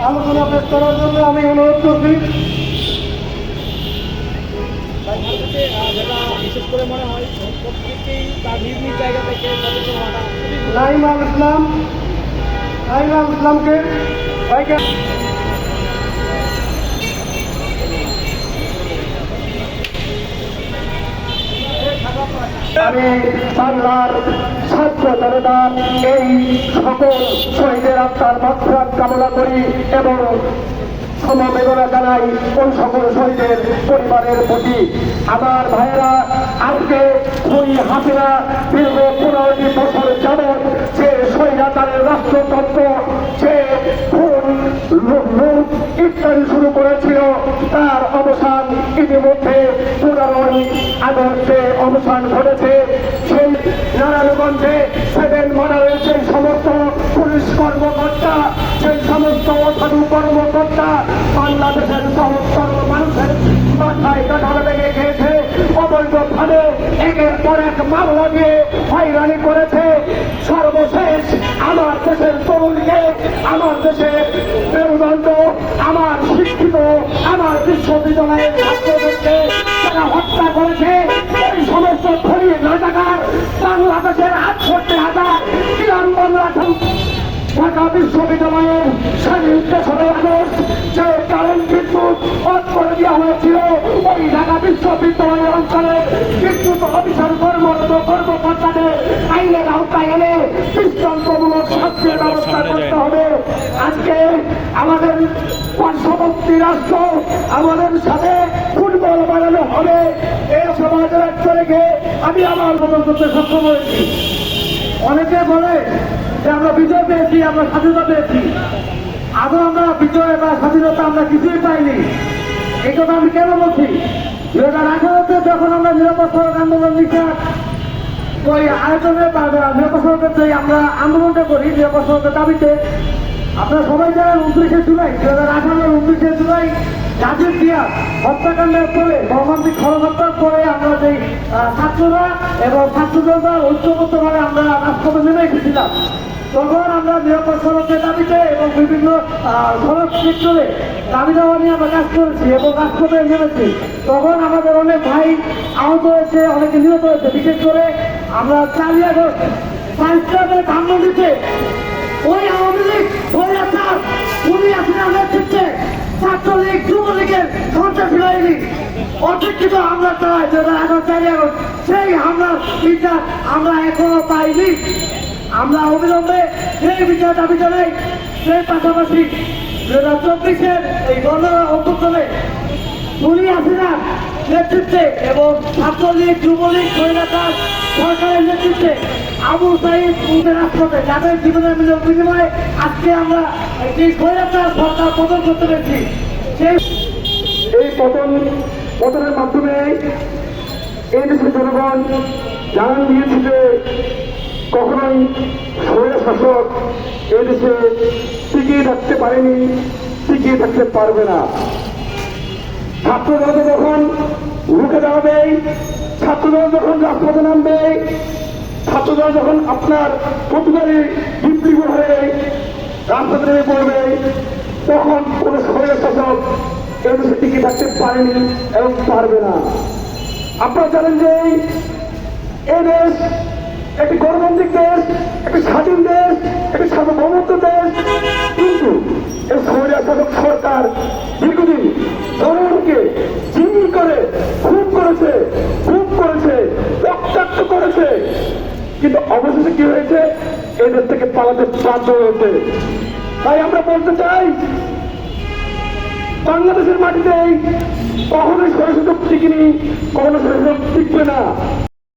আলোচনা পেশ করার জন্য আমি অনুরোধ করছি। তাই ইসলাম নাইমাল আহ, আমি বাংলার ছাত্র জনতা এই সকল শহীদের আত্মার মাত্রা কামনা করি এবং সমবেদনা জানাই ওই সকল শহীদের পরিবারের প্রতি। আমার ভাইয়েরা, আজকে ওই হাসিনা দীর্ঘ পনেরোটি বছর যাবৎ যে স্বৈরাচারের রাষ্ট্রতন্ত্র যে খুন ইত্যাদি শুরু করেছিল, তার অবসান ইতিমধ্যে পনেরোই আগস্টে অবসান ঘটেছে। কর্মকর্তা, সেই সমস্ত অসাধু কর্মকর্তা বাংলাদেশের সমস্ত মানুষের মাথায় কাঠার লেগে গিয়েছে অবৈধভাবে একের পর এক মামলা দিয়ে হয়রানি করেছে। সর্বশেষ আমার দেশের তরুণকে, আমার দেশের মেরুদণ্ড, আমার শিক্ষিত, আমার বিশ্ববিদ্যালয়ের ছাত্রদেরকে তারা হত্যা করেছে, এই সমস্ত খনি নাটাকার বাংলাদেশের ঢাকা বিশ্ববিদ্যালয়ের তেসরা আগস্ট যে কারণ বিদ্যুৎ অফ করে দেওয়া হয়েছিল ওই ঢাকা বিশ্ববিদ্যালয়ের অঞ্চলে বিদ্যুৎ অফিসার কর্মরত কর্মকর্তাদের আইনের আওতায় এনে দৃষ্টান্তমূলক শাস্তির ব্যবস্থা করতে হবে। আজকে আমাদের পার্শ্ববর্তী রাষ্ট্র আমাদের সাথে ফুটবল বানানো হবে। এই সমাজের রাখতে রেখে আমি আমার মতো করতে সক্ষম হয়েছি। অনেকে বলে যে আমরা বিজয় পেয়েছি, আমরা স্বাধীনতা পেয়েছি। আদৌ আমরা বিজয় বা স্বাধীনতা আমরা কিছুই পাইনি। এই কথা আমি কেন বলছি? দু হাজার আঠারোতে যখন আমরা সড়ক আন্দোলন নিতে ওই আয়োজনে বা যে আমরা আন্দোলনটা করি সড়কের দাবিতে আপনারা সবাই জানেন উনত্রিশে জুলাই দু হাজার আঠারোর উনত্রিশে জুলাই রাজীব দিয়া হত্যাকাণ্ডের পরে মর্মান্তিক ষড়যন্ত্রের পরে আমরা যে ছাত্ররা এবং ছাত্রজনতা ঐক্যবদ্ধভাবে আমরা রাজপথে নেমে এসেছিলাম। তখন আমরা নিরাপদ সড়কের দাবিতে এবং বিভিন্ন সড়ক সেক্টরে দাবি দেওয়া নিয়ে আমরা কাজ করেছি এবং রাজপথে নেমেছি। তখন আমাদের অনেক ভাই আহত হয়েছে, অনেকে নিহত হয়েছে। বিশেষ করে আমরা চারই আগস্ট ক্লাবের ধানমন্ডিতে ওই আওয়ামী লীগ স্বৈরাচার উনি আসলে নেতৃত্বে ছাত্রলীগ, যুবলীগের সন্ত্রাসী বাহিনী অশিক্ষিত হামলা চালায় দু আগস্ট সেই হামলার বিচার আমরা এখনও পাইনি। আমরা অবিলম্বে সেই বিচার দাবি জানাই, সেই পাশাপাশি দু হাজার চব্বিশের এই গণ অভ্যুত্থানে উনি আসিনার নেতৃত্বে এবং ছাত্রলীগ, যুবলীগ স্বৈরাচার সরকারের নেতৃত্বে। আবু সাইদ উদের রাষ্ট্রতে যাদের জীবনের বিনিময়ে- বিনিময়ে আজকে আমরা একটি স্বৈরাচার সরকার পতন করতে পেরেছি। সেই এই পতন পতনের মাধ্যমে এই দেশের জনগণ জানান দিয়েছে যে কখনোই স্বৈর শাসক এদেশে টিকিয়ে থাকতে পারেনি, টিকিয়ে থাকতে পারবে না। ছাত্রদল যখন রুখে দাঁড়াবে ছাত্রদল যখন রাজপথে নামবে ছাত্রদল যখন আপনার প্রতিবারই বিপ্লবী হয়ে রাজপথে নেমে পড়বে, তখন কোনো শরীরের শাসক এদেশে টিকে থাকতে পারেনি এবং পারবে না। আপনারা জানেন যে এই দেশ একটি গণতান্ত্রিক দেশ, একটি স্বাধীন দেশ, একটি সার্বভৌমত্ব দেশ। কিন্তু এই স্বৈরাচারক সরকার হয়েছে এদের থেকে পালাতে বাধ্য হয়েছে। তাই আমরা বলতে চাই, বাংলাদেশের মাটিতে কখনোই সরস্বতী টিকিনি, কখনো সরস্বতী টিকবে না।